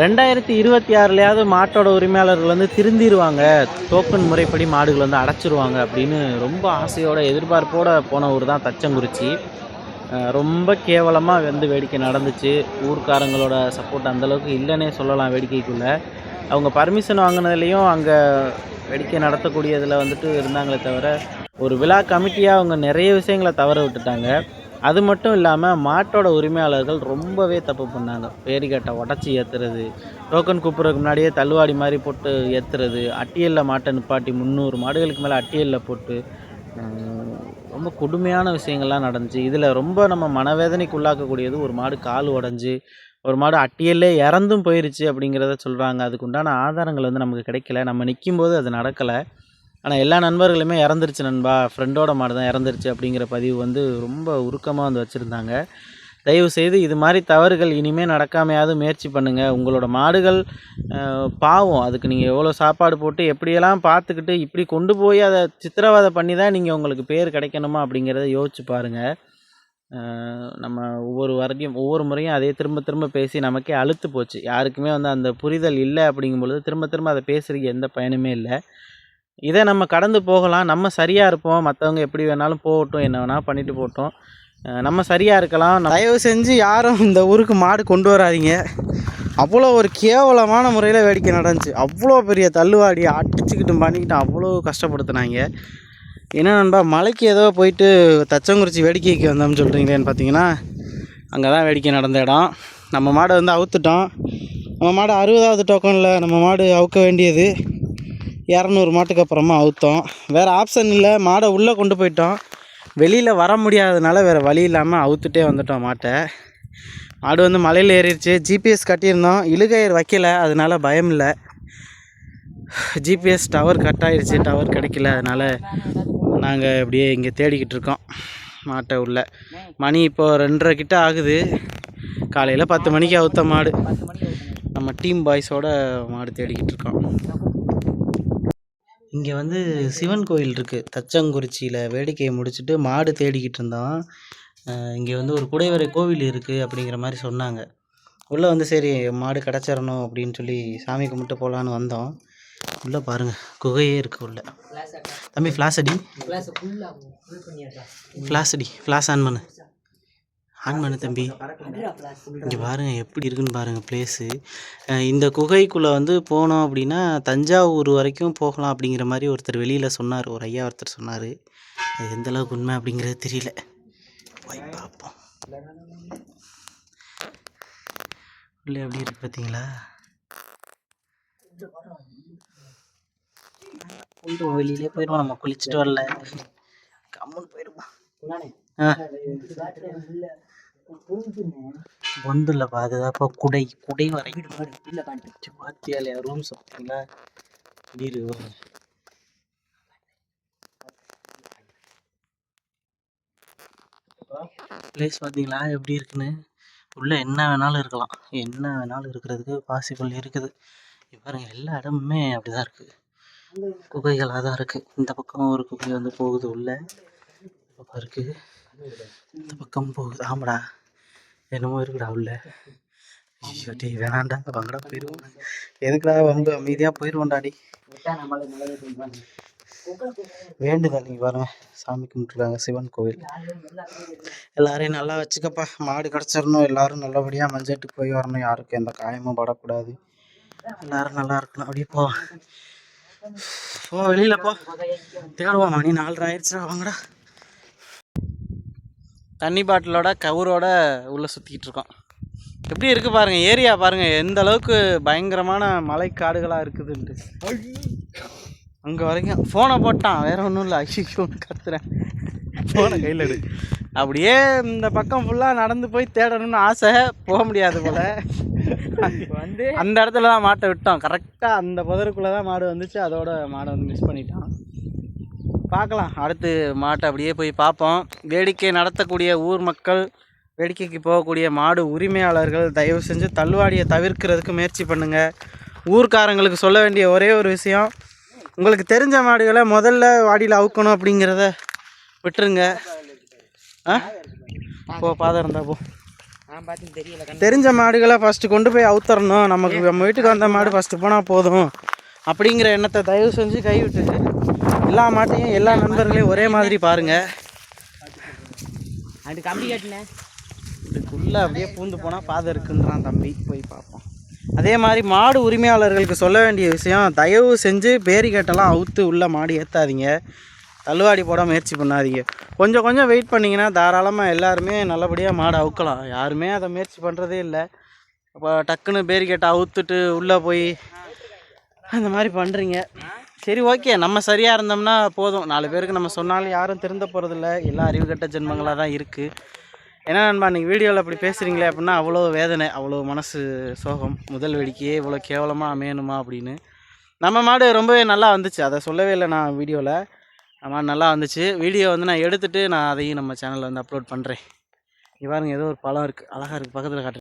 ரெண்டாயிரத்தி இருபத்தி ஆறுலையாவது மாட்டோட உரிமையாளர்கள் வந்து திருந்திடுவாங்க டோக்கன் முறைப்படி மாடுகள் வந்து அடைச்சிருவாங்க அப்படின்னு ரொம்ப ஆசையோட எதிர்பார்ப்போட போன ஊர் தான் தச்சங்குறிச்சி. ரொம்ப கேவலமாக வந்து வேடிக்கை நடந்துச்சு. ஊர்க்காரங்களோட சப்போர்ட் அந்தளவுக்கு இல்லைன்னே சொல்லலாம் வேடிக்கைக்குள்ளே. அவங்க பர்மிஷன் வாங்கினதுலேயும் அங்கே வேடிக்கை நடத்தக்கூடியதில் வந்துட்டு இருந்தாங்களே தவிர ஒரு விழா கமிட்டியாக அவங்க நிறைய விஷயங்களை தவற விட்டுட்டாங்க. அது மட்டும் இல்லாமல் மாட்டோட உரிமையாளர்கள் ரொம்பவே தப்பு பண்ணாங்க. பேரிகட்டை உடச்சி ஏற்றுறது டோக்கன் கூப்பிட்றதுக்கு முன்னாடியே தள்ளுவாடி மாதிரி போட்டு ஏற்றுறது அட்டியலில் மாட்டை நிப்பாட்டி முந்நூறு மாடுகளுக்கு மேலே அட்டியலில் போட்டு ரொம்ப கொடுமையான விஷயங்கள்லாம் நடந்துச்சு. இதில் ரொம்ப நம்ம மனவேதனைக்கு உள்ளாக்கக்கூடியது ஒரு மாடு கால் உடஞ்சி ஒரு மாடு அட்டியல்லே இறந்தும் போயிருச்சு அப்படிங்கிறத சொல்கிறாங்க அதுக்கு உண்டான ஆதாரங்கள் வந்து நமக்கு கிடைக்கல. நம்ம நிற்கும்போது அது நடக்கலை. ஆனால் எல்லா நண்பர்களுமே இறந்துருச்சு நண்பா. ஃப்ரெண்டோட மாடு தான் இறந்துருச்சு அப்படிங்கிற பதிவு வந்து ரொம்ப உருக்கமாக வந்து வச்சுருந்தாங்க. தயவு செய்து இது மாதிரி தவறுகள் இனிமேல் நடக்காமையாவது முயற்சி பண்ணுங்கள் உங்களோட மாடுகள் பாவம். அதுக்கு நீங்கள் எவ்வளோ சாப்பாடு போட்டு எப்படியெல்லாம் பார்த்துக்கிட்டு இப்படி கொண்டு போய் அதை சித்திரவதை பண்ணி தான் நீங்கள் உங்களுக்கு பேர் கிடைக்கணுமா அப்படிங்கிறத யோசிச்சு பாருங்கள் நம்ம ஒவ்வொரு வரையும் ஒவ்வொரு முறையும் அதே திரும்ப திரும்ப பேசி நமக்கே அழுத்து போச்சு. யாருக்குமே வந்து அந்த புரிதல் இல்லை அப்படிங்கும்பொழுது திரும்ப திரும்ப அதை பேசுகிறதுக்கு எந்த பயனுமே இல்லை. இதை நம்ம கடந்து போகலாம். நம்ம சரியாக இருப்போம். மற்றவங்க எப்படி வேணாலும் போகட்டும் என்ன வேணாலும் பண்ணிட்டு போகட்டும். நம்ம சரியாக இருக்கலாம். தயவு செஞ்சு யாரும் இந்த ஊருக்கு மாடு கொண்டு வராதீங்க. அவ்வளோ ஒரு கேவலமான முறையில் வேடிக்கை நடந்துச்சு. அவ்வளோ பெரிய தள்ளுவாடி அடிச்சுக்கிட்டு பண்ணிக்கிட்டு அவ்வளோ கஷ்டப்படுத்துனாங்க. என்ன நண்பா மலைக்கு ஏதோ போயிட்டு தச்சங்குறிச்சி வேடிக்கைக்கு வந்தோம்னு சொல்கிறீங்களேன்னு பார்த்தீங்கன்னா அங்கே தான் வேடிக்கை நடந்த இடம். நம்ம மாடை வந்து அவுத்துட்டோம். நம்ம மாடு அறுபதாவது டோக்கனில் நம்ம மாடு அவுக்க வேண்டியது. இரநூறு மாட்டுக்கு அப்புறமா அவுத்தோம். வேறு ஆப்ஷன் இல்லை மாடை உள்ளே கொண்டு போயிட்டோம். வெளியில் வர முடியாதனால வேறு வழி இல்லாமல் அவுத்துட்டே வந்துட்டோம் மாட்டை. மாடு வந்து மலையில் ஏறிடுச்சு. ஜிபிஎஸ் கட்டியிருந்தோம். இழுகயிறு வைக்கல அதனால பயம் இல்லை. ஜிபிஎஸ் டவர் கட் ஆகிடுச்சு டவர் கிடைக்கல அதனால் நாங்கள் இப்படியே இங்கே தேடிக்கிட்டு இருக்கோம் மாட்டை உள்ள. மணி இப்போது ரெண்டரை கிட்ட ஆகுது. காலையில் பத்து மணிக்கு அவுத்த மாடு. நம்ம டீம் பாய்ஸோட மாடு தேடிக்கிட்டு இருக்கோம். இங்கே வந்து சிவன் கோயில் இருக்குது தச்சங்குறிச்சியில் வேடிக்கையை முடிச்சுட்டு மாடு தேடிக்கிட்டு இருந்தோம் இங்கே வந்து ஒரு குடைவரை கோவில் இருக்குது அப்படிங்கிற மாதிரி சொன்னாங்க. உள்ளே வந்து சரி மாடு கிடச்சிடணும் அப்படின்னு சொல்லி சாமி கும்பிட்டு போகலான்னு வந்தோம். உள்ளே பாருங்கள் குகையே இருக்குது உள்ளே. தம்பி ஃப்ளாஷ் அடி. ஃப்ளாஷ் அடி. ஃப்ளாஷ் ஆன் பண்ணு. ஆன் பண்ணு தம்பி. இங்கே பாருங்கள் எப்படி இருக்குன்னு பாருங்கள் பிளேஸு இந்த குகைக்குள்ளே வந்து போனோம் அப்படின்னா தஞ்சாவூர் வரைக்கும் போகலாம் அப்படிங்கிற மாதிரி ஒருத்தர் வெளியில் சொன்னார். ஒரு ஐயா ஒருத்தர் சொன்னார். அது எந்த அளவுக்கு உண்மை அப்படிங்கிறது தெரியல. போய் பார்ப்போம். உள்ளே எப்படி இருக்கு பார்த்தீங்களா? வெளியிலே போயிடுவோம் நம்ம. குளிச்சுட்டு வரல. கம்முன்னு போயிடுவோம். ஆ. பொந்து இல்லை பாதுகாப்பா குடை. குடை வரை. பாத்தியாலையா ரூம் பார்த்தீங்களா வீடு பிளேஸ் பார்த்தீங்களா எப்படி இருக்குன்னு? உள்ள என்ன வேணாலும் இருக்கலாம். என்ன வேணாலும் இருக்கிறதுக்கு பாசிபிள் இருக்குது. பாருங்க எல்லா இடமுமே அப்படிதான் இருக்கு. குகைகளாக தான் இருக்கு. இந்த பக்கம் ஒரு குகை வந்து போகுது உள்ள. இந்த இருக்கு. இந்த பக்கம் போகுது. ஆமாடா. என்னமோ இருக்குடா உள்ள. ஐயோ டேய் வேணாண்டா வாங்கடா போயிடுவோம் எதுக்குடா வந்து அமைதியாக போயிருவோம்டாடி டேய். வேண்டுதல் நீங்க பாருங்க. சாமி கும்பிட்டுருக்காங்க சிவன் கோவில். எல்லாரையும் நல்லா வச்சுக்கப்பா. மாடு கிடச்சிடணும். எல்லாரும் நல்லபடியாக மஞ்சட்டுக்கு போய் வரணும். யாருக்கும் எந்த காயமும் படக்கூடாது. எல்லாரும் நல்லா இருக்கணும். அப்படியே போ. போ வெளியில போ. தேடுவோம். மணி நாலரை ஆயிடுச்சுடா. வாங்கடா. தண்ணி பாட்டிலோட கவுரோட உள்ளே சுற்றிக்கிட்டு இருக்கோம். எப்படி இருக்கு பாருங்க ஏரியா பாருங்க எந்த அளவுக்கு பயங்கரமான மலைக்காடுகளாக இருக்குதுன்ட்டு. அங்கே வரைக்கும் ஃபோனை போட்டான் வேற ஒன்றும் இல்லை ஐயோன்னு கத்துறேன் ஃபோனை கையில் எடு. அப்படியே இந்த பக்கம் ஃபுல்லாக நடந்து போய் தேடணும்னு ஆசை போக முடியாது போல. வந்து. அந்த இடத்துல தான் மாட்டை விட்டோம். கரெக்டாக அந்த புதருக்குள்ளே தான் மாடு வந்துச்சு அதோட மாடை வந்து மிஸ் பண்ணிட்டான். பார்க்கலாம். அடுத்து மாட்டை அப்படியே போய் பார்ப்போம். வேடிக்கை நடத்தக்கூடிய ஊர் மக்கள் வேடிக்கைக்கு போகக்கூடிய மாடு உரிமையாளர்கள் தயவு செஞ்சு தள்ளுவாடியை தவிர்க்கிறதுக்கு முயற்சி பண்ணுங்கள் ஊர்க்காரங்களுக்கு சொல்ல வேண்டிய ஒரே ஒரு விஷயம் உங்களுக்கு தெரிஞ்ச மாடுகளை முதல்ல வாடியில் அவுக்கணும் அப்படிங்கிறத விட்டுருங்க. ஆ? போ பாதம் இருந்தால் போ. தெரிஞ்ச மாடுகளை ஃபஸ்ட்டு கொண்டு போய் அவுத்தரணும். நமக்கு நம்ம வீட்டுக்கு வந்த மாடு ஃபஸ்ட்டு போனால் போதும். அப்படிங்கிற எண்ணத்தை தயவு செஞ்சு கைவிட்டுட்டு எல்லா மாட்டையும் எல்லா நண்பர்களையும் ஒரே மாதிரி பாருங்கள் அது கம்பி கட்டினேன் இதுக்குள்ளே அப்படியே பூந்து போனால் பாதை இருக்குன்றான் தம்பி. போய் பார்ப்போம். அதே மாதிரி மாடு உரிமையாளர்களுக்கு சொல்ல வேண்டிய விஷயம் தயவு செஞ்சு பேரிகட்டெல்லாம் அவுத்து உள்ள மாடு ஏற்றாதீங்க தள்ளுவாடி போட முயற்சி பண்ணாதீங்க. கொஞ்சம் கொஞ்சம் வெயிட் பண்ணிங்கன்னா தாராளமாக எல்லாருமே நல்லபடியாக மாடு அவுக்கலாம். யாருமே அதை முயற்சி பண்ணுறதே இல்லை. அப்போ டக்குன்னு பேரிகேட்டை அவுத்துட்டு உள்ளே போய் அந்த மாதிரி பண்ணுறீங்க சரி ஓகே நம்ம சரியாக இருந்தோம்னா போதும். நாலு பேருக்கு நம்ம சொன்னாலும் யாரும் திருந்த போகிறதில்ல எல்லா அறிவு கட்ட ஜென்மங்களாக தான் இருக்குது ஏன்னா நண்பா அன்றைக்கி வீடியோவில் அப்படி பேசுகிறீங்களே அப்படின்னா அவ்வளோ வேதனை அவ்வளோ மனசு சோகம். முதல் வெடிக்கையே இவ்வளோ கேவலமாக அமையணுமா அப்படின்னு. நம்ம மாடு ரொம்பவே நல்லா வந்துச்சு. அதை சொல்லவே இல்லை நான் வீடியோவில் நம்ம மாடு நல்லா வந்துச்சு. வீடியோ வந்து நான் எடுத்துகிட்டு நான் அதையும் நம்ம சேனலில் வந்து அப்லோட் பண்ணுறேன் இங்க ஏதோ ஒரு பழம் இருக்குது அழகாக இருக்குது பக்கத்தில் காட்டுறேன்